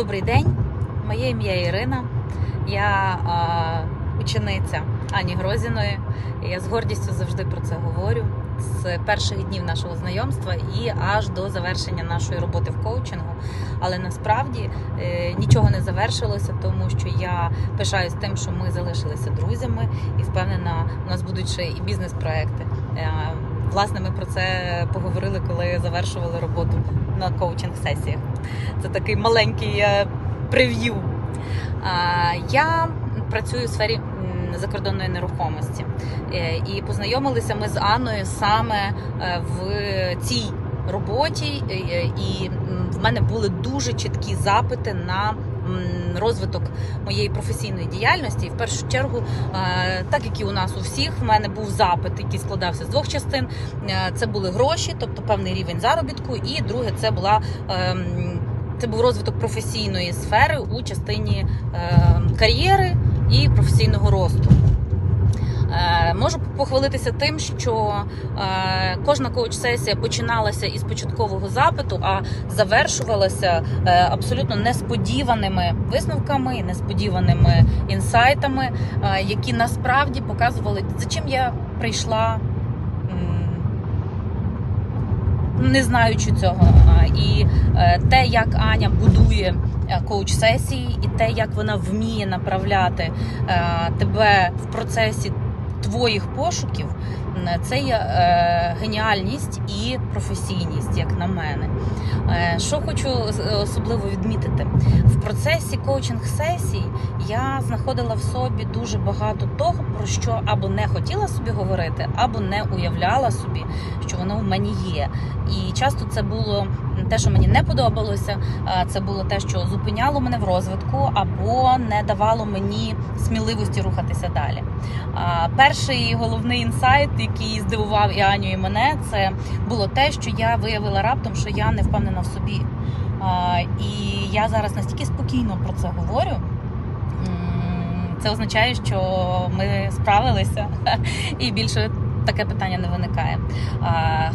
Добрий день, моє ім'я Ірина. Я а, учениця Ані Грозіної. Я з гордістю завжди про це говорю з перших днів нашого знайомства і аж до завершення нашої роботи в коучингу. Але насправді е, нічого не завершилося, тому що я пишаюсь тим, що ми залишилися друзями, і впевнена, у нас будуть ще і бізнес-проекти. Е, Власне, ми про це поговорили, коли завершували роботу на коучинг-сесіях. Це такий маленький е, прев'ю. Я працюю в сфері закордонної нерухомості. Е, І познайомилися ми з Анною саме е, в цій роботі. І в мене були дуже чіткі запити на розвиток моєї професійної діяльності. І в першу чергу, е, так як і у нас у всіх, в мене був запит, який складався з двох частин. Е, Це були гроші, тобто певний рівень заробітку, і друге, це була. ем, це був розвиток професійної сфери у частині е, кар'єри і професійного росту. Е, можу похвалитися тим, що е, кожна коуч-сесія починалася із початкового запиту, а завершувалася е, абсолютно несподіваними висновками, несподіваними інсайтами, е, які насправді показували, за чим я прийшла. не знаючи цього. І е, те, як Аня будує коуч-сесії, і те, як вона вміє направляти тебе в процесі твоїх пошуків, це є е, геніальність і професійність, як на мене. Е, Що хочу особливо відмітити, в процесі коучинг-сесій я знаходила в собі дуже багато того, про що або не хотіла собі говорити, або не уявляла собі, що воно в мені є. І часто це було те, що мені не подобалося. Це було те, що зупиняло мене в розвитку, або не давало мені сміливості рухатися далі. Перший головний інсайт, який здивував і Аню, і мене, це було те, що я виявила раптом, що я не впевнена в собі. І я зараз настільки спокійно про це говорю. Це означає, що ми справилися і більше таке питання не виникає.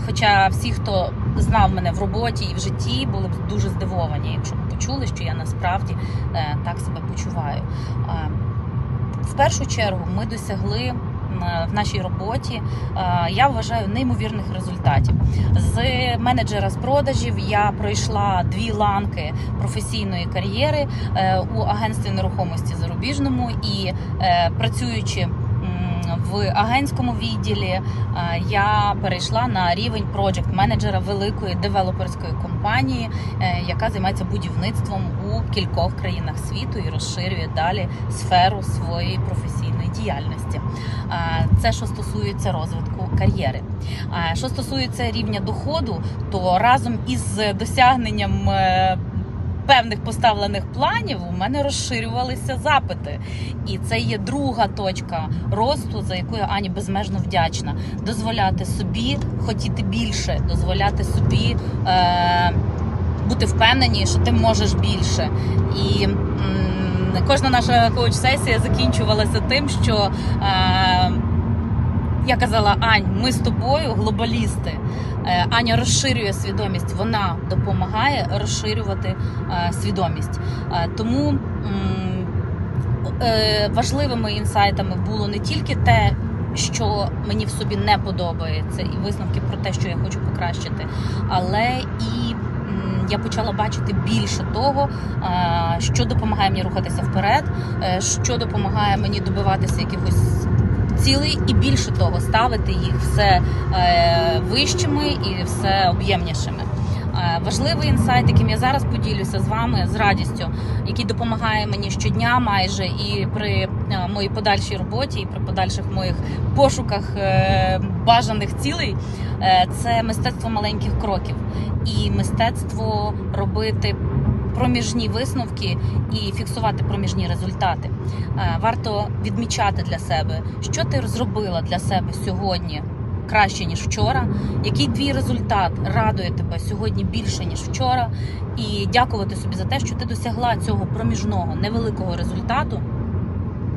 Хоча всі, хто знав мене в роботі і в житті, були б дуже здивовані, якщо б почули, що я насправді е, так себе почуваю. В першу чергу ми досягли в нашій роботі, е, я вважаю, неймовірних результатів. З менеджера з продажів я пройшла дві ланки професійної кар'єри е, у агентстві нерухомості зарубіжному і працюючи в агентському відділі, е, я перейшла на рівень проджект менеджера великої девелоперської компанії, е, яка займається будівництвом у кількох країнах світу і розширює далі сферу своєї професійної діяльності. Е, Це що стосується розвитку кар'єри. Що стосується рівня доходу, то разом із досягненням певних поставлених планів у мене розширювалися запити. І це є друга точка росту, за яку я Ані безмежно вдячна. Дозволяти собі хотіти більше, дозволяти собі е, бути впевнені, що ти можеш більше. І м, кожна наша коуч-сесія закінчувалася тим, що. Е, я казала, Ань, ми з тобою глобалісти. Е, Аня розширює свідомість, вона допомагає розширювати е, свідомість. Е, Тому важливими інсайтами було не тільки те, що мені в собі не подобається, і висновки про те, що я хочу покращити, але і я почала бачити більше того, що допомагає мені рухатися вперед, що допомагає мені добиватися якихось цілей, і більше того, ставити їх все е, вищими і все об'ємнішими. Е, Важливий інсайт, яким я зараз поділюся з вами з радістю, який допомагає мені щодня, майже і при е, моїй подальшій роботі, і при подальших моїх пошуках бажаних цілей, це мистецтво маленьких кроків і мистецтво робити проміжні висновки і фіксувати проміжні результати. Е, Варто відмічати для себе, що ти зробила для себе сьогодні краще ніж вчора, який твій результат радує тебе сьогодні більше ніж вчора, і дякувати собі за те, що ти досягла цього проміжного невеликого результату.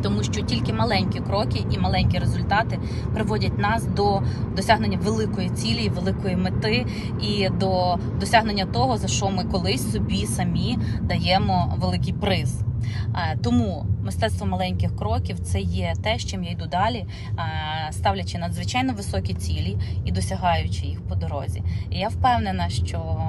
Тому що тільки маленькі кроки і маленькі результати приводять нас до досягнення великої цілі, великої мети і до досягнення того, за що ми колись собі самі даємо великий приз. Е, Тому мистецтво маленьких кроків це є те, з чим я йду далі, е, ставлячи надзвичайно високі цілі і досягаючи їх по дорозі. І я впевнена, що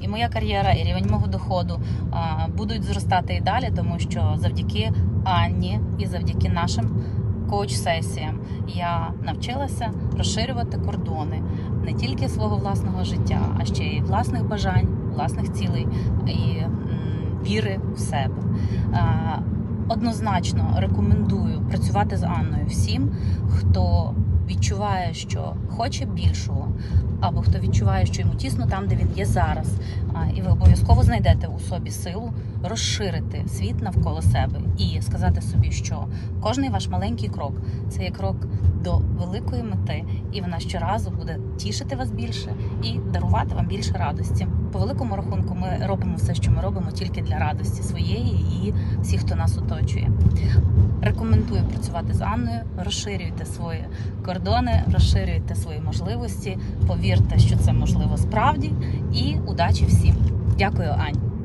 і моя кар'єра, і рівень мого доходу е, будуть зростати і далі, тому що завдяки Анні і завдяки нашим коуч-сесіям я навчилася розширювати кордони не тільки свого власного життя, а ще й власних бажань, власних цілей і віри в себе. Е, Однозначно рекомендую працювати з Анною всім, хто відчуває, що хоче більшого, або хто відчуває, що йому тісно там, де він є зараз. І ви обов'язково знайдете у собі силу розширити світ навколо себе і сказати собі, що кожний ваш маленький крок це є крок до великої мети, і вона щоразу буде тішити вас більше і дарувати вам більше радості. По великому рахунку, ми робимо все, що ми робимо, тільки для радості своєї і всіх, хто нас оточує. Працювати з Анною, розширюйте свої кордони, розширюйте свої можливості. Повірте, що це можливо справді. І удачі всім! Дякую, Ань.